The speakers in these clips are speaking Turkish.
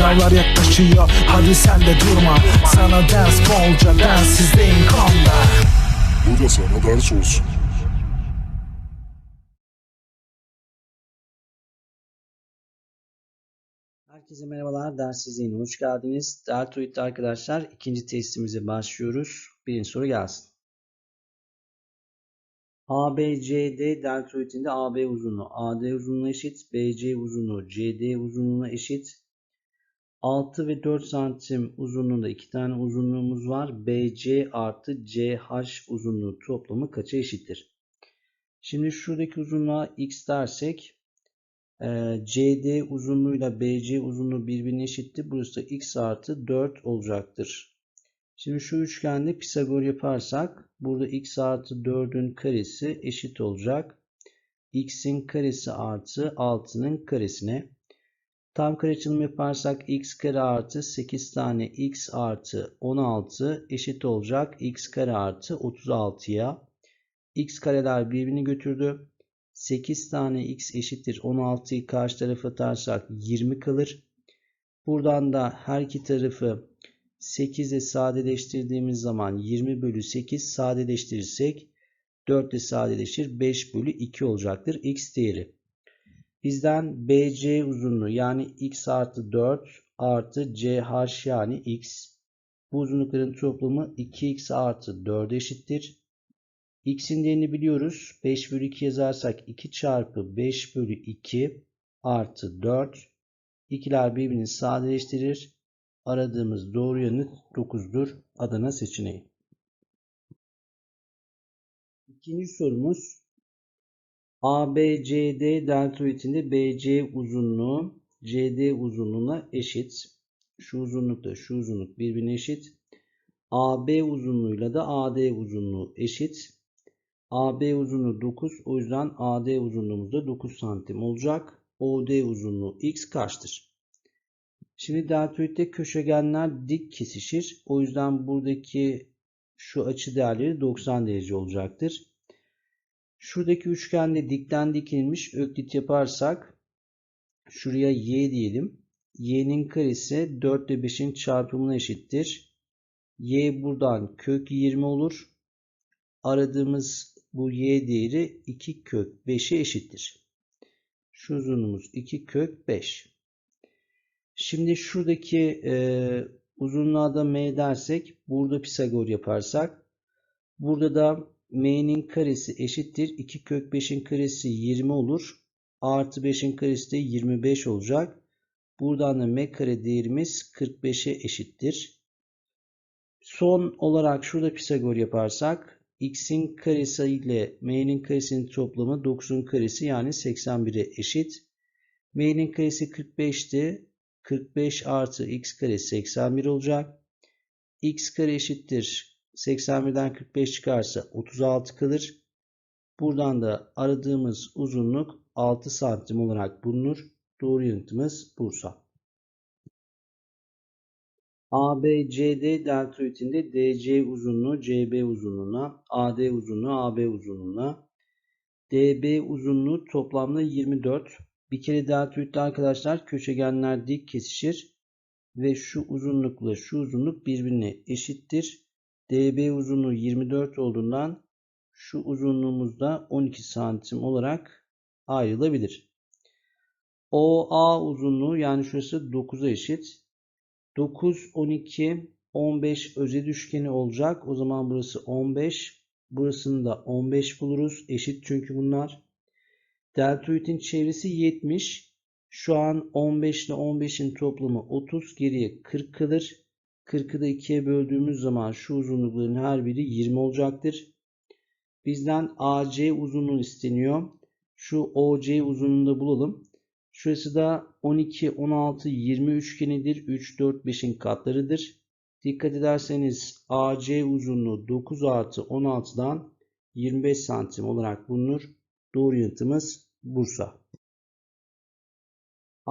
Sınavlar yaklaşıyor hadi sen de durma Sana ders bolca densizliğin konda Bu da sana ders olsun. Herkese merhabalar. Ders izleyine hoş geldiniz. Deltoid arkadaşlar ikinci testimize başlıyoruz. Birinci soru gelsin. ABCD deltoidinde AB uzunluğu AD uzunluğuna eşit, BC uzunluğu CD uzunluğuna eşit. 6 ve 4 santim uzunluğunda iki tane uzunluğumuz var. BC artı CH uzunluğu toplamı kaça eşittir? Şimdi şuradaki uzunluğa x dersek ee, CD uzunluğuyla BC uzunluğu birbirine eşitti. Burası da x artı 4 olacaktır. Şimdi şu üçgende Pisagor yaparsak burada x artı 4'ün karesi eşit olacak. x'in karesi artı 6'nın karesine. Tam kare açılımı yaparsak x kare artı 8 tane x artı 16 eşit olacak. x kare artı 36'ya. x kareler birbirini götürdü. 8 tane x eşittir 16'yı karşı tarafa atarsak 20 kalır. Buradan da her iki tarafı 8 ile sadeleştirdiğimiz zaman 20 bölü 8 sadeleştirirsek 4 ile sadeleşir 5 bölü 2 olacaktır x değeri. Bizden BC uzunluğu yani x artı 4 artı CH yani x. Bu uzunlukların toplamı 2x artı 4 eşittir. X'in değerini biliyoruz. 5 bölü 2 yazarsak 2 çarpı 5 bölü 2 artı 4. İkiler birbirini sadeleştirir. Aradığımız doğru yanıt 9'dur. Adana seçeneği. İkinci sorumuz ABCD deltoidinde BC uzunluğu CD uzunluğuna eşit. Şu uzunlukta şu uzunluk birbirine eşit. AB uzunluğuyla da AD uzunluğu eşit. AB uzunluğu 9. O yüzden AD uzunluğumuz da 9 santim olacak. OD uzunluğu x kaçtır? Şimdi deltoidde köşegenler dik kesişir. O yüzden buradaki şu açı değerleri 90 derece olacaktır. Şuradaki üçgende dikten dikilmiş öklit yaparsak şuraya y diyelim. y'nin karesi 4 ile 5'in çarpımına eşittir. y buradan kök 20 olur. Aradığımız bu y değeri 2 kök 5'e eşittir. Şu uzunluğumuz 2 kök 5. Şimdi şuradaki e, uzunluğa da m dersek burada Pisagor yaparsak burada da m'nin karesi eşittir. 2 kök 5'in karesi 20 olur. Artı 5'in karesi de 25 olacak. Buradan da m kare değerimiz 45'e eşittir. Son olarak şurada Pisagor yaparsak x'in karesi ile m'nin karesinin toplamı 9'un karesi yani 81'e eşit. m'nin karesi 45'ti. 45 artı x kare 81 olacak. x kare eşittir. 81'den 45 çıkarsa 36 kalır. Buradan da aradığımız uzunluk 6 santim olarak bulunur. Doğru yanıtımız Bursa. ABCD deltoidinde DC uzunluğu CB uzunluğuna, AD uzunluğu AB uzunluğuna, DB uzunluğu toplamda 24. Bir kere deltoidde arkadaşlar köşegenler dik kesişir ve şu uzunlukla şu uzunluk birbirine eşittir. DB uzunluğu 24 olduğundan şu uzunluğumuz da 12 santim olarak ayrılabilir. OA uzunluğu yani şurası 9'a eşit. 9, 12, 15 özel üçgeni olacak. O zaman burası 15. Burasını da 15 buluruz. Eşit çünkü bunlar. Deltoidin çevresi 70. Şu an 15 ile 15'in toplamı 30. Geriye 40 kalır. 40'ı da 2'ye böldüğümüz zaman şu uzunlukların her biri 20 olacaktır. Bizden AC uzunluğu isteniyor. Şu OC uzunluğunu da bulalım. Şurası da 12, 16, 20 üçgenidir. 3, 4, 5'in katlarıdır. Dikkat ederseniz AC uzunluğu 9 artı 16'dan 25 santim olarak bulunur. Doğru yanıtımız Bursa.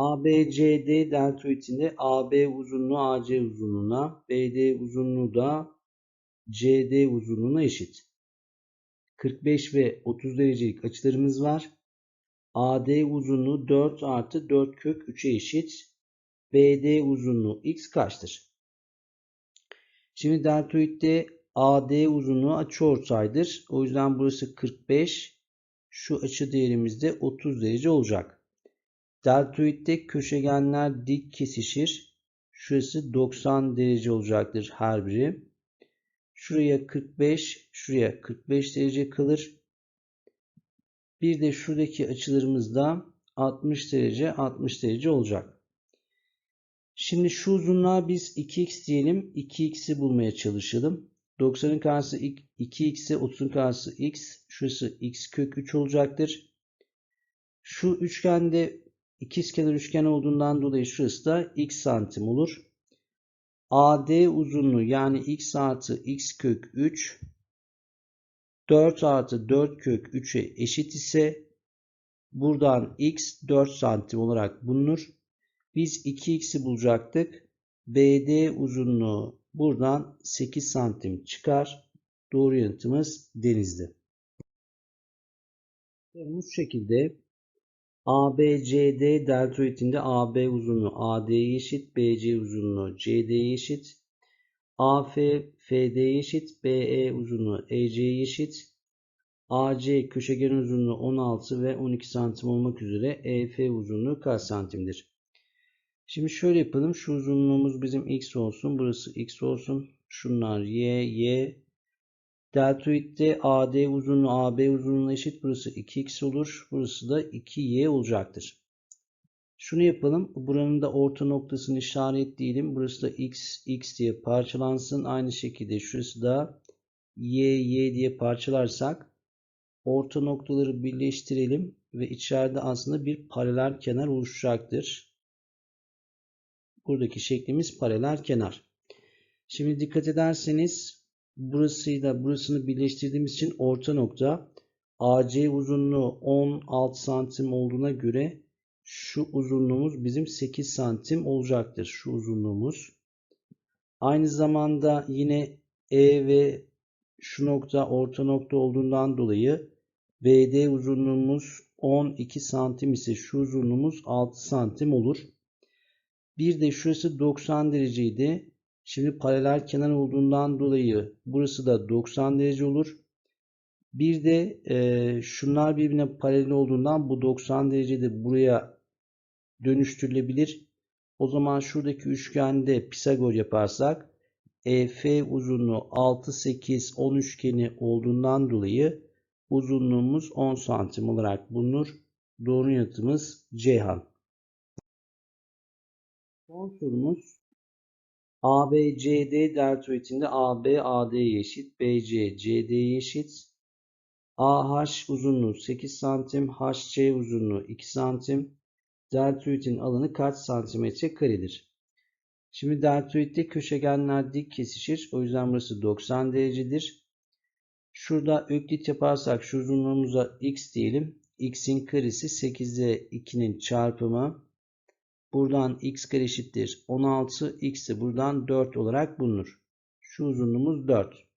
ABCD deltoidinde AB uzunluğu AC uzunluğuna, BD uzunluğu da CD uzunluğuna eşit. 45 ve 30 derecelik açılarımız var. AD uzunluğu 4 artı 4 kök 3'e eşit. BD uzunluğu x kaçtır? Şimdi deltoidde AD uzunluğu açıortaydır. O yüzden burası 45. Şu açı değerimiz de 30 derece olacak. Deltoidde köşegenler dik kesişir. Şurası 90 derece olacaktır her biri. Şuraya 45, şuraya 45 derece kalır. Bir de şuradaki açılarımız da 60 derece 60 derece olacak. Şimdi şu uzunluğa biz 2x diyelim. 2x'i bulmaya çalışalım. 90'ın karşısı 2x'e 30'un karşısı x. Şurası x kök 3 olacaktır. Şu üçgende ikizkenar üçgen olduğundan dolayı şurası da x santim olur. AD uzunluğu yani x artı x kök 3 4 artı 4 kök 3'e eşit ise buradan x 4 santim olarak bulunur. Biz 2x'i bulacaktık. BD uzunluğu buradan 8 santim çıkar. Doğru yanıtımız denizli. Bu şekilde ABCD deltoidinde AB uzunluğu AD'ye eşit, BC uzunluğu CD'ye eşit, AF FD'ye eşit, BE uzunluğu EC'ye eşit, AC köşegen uzunluğu 16 ve 12 santim olmak üzere EF uzunluğu kaç santimdir? Şimdi şöyle yapalım. Şu uzunluğumuz bizim x olsun. Burası x olsun. Şunlar y, y. Deltoidde AD uzunluğu AB uzunluğuna eşit. Burası 2x olur. Burası da 2y olacaktır. Şunu yapalım. Buranın da orta noktasını işaretleyelim. Burası da x, x diye parçalansın. Aynı şekilde şurası da y, y diye parçalarsak orta noktaları birleştirelim ve içeride aslında bir paralel kenar oluşacaktır. Buradaki şeklimiz paralel kenar. Şimdi dikkat ederseniz burasıyla burasını birleştirdiğimiz için orta nokta AC uzunluğu 16 santim olduğuna göre şu uzunluğumuz bizim 8 santim olacaktır. Şu uzunluğumuz. Aynı zamanda yine E ve şu nokta orta nokta olduğundan dolayı BD uzunluğumuz 12 santim ise şu uzunluğumuz 6 santim olur. Bir de şurası 90 dereceydi. Şimdi paralel kenar olduğundan dolayı burası da 90 derece olur. Bir de e, şunlar birbirine paralel olduğundan bu 90 derecede buraya dönüştürülebilir. O zaman şuradaki üçgende Pisagor yaparsak EF uzunluğu 6, 8, 10 üçgeni olduğundan dolayı uzunluğumuz 10 santim olarak bulunur. Doğru yanıtımız Ceyhan. Son sorumuz ABCD deltoidinde AB AD'ye eşit, BC CD'ye eşit. AH uzunluğu 8 santim, HC uzunluğu 2 santim. Deltoidin alanı kaç santimetre karedir? Şimdi deltoidde köşegenler dik kesişir. O yüzden burası 90 derecedir. Şurada öklit yaparsak şu uzunluğumuza x diyelim. x'in karesi 8 ile 2'nin çarpımı. Buradan x kare eşittir 16. x de buradan 4 olarak bulunur. Şu uzunluğumuz 4.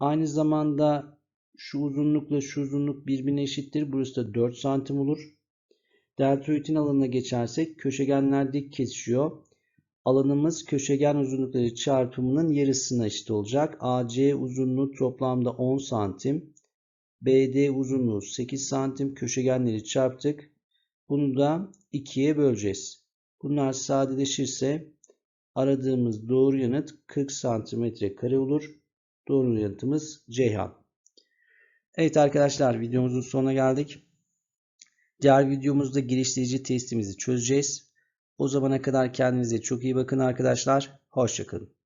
Aynı zamanda şu uzunlukla şu uzunluk birbirine eşittir. Burası da 4 santim olur. Deltoidin alanına geçersek köşegenler dik kesişiyor. Alanımız köşegen uzunlukları çarpımının yarısına eşit olacak. AC uzunluğu toplamda 10 santim. BD uzunluğu 8 santim. Köşegenleri çarptık. Bunu da 2'ye böleceğiz. Bunlar sadeleşirse aradığımız doğru yanıt 40 santimetre kare olur. Doğru yanıtımız Ceyhan. Evet arkadaşlar videomuzun sonuna geldik. Diğer videomuzda geliştirici testimizi çözeceğiz. O zamana kadar kendinize çok iyi bakın arkadaşlar. Hoşçakalın.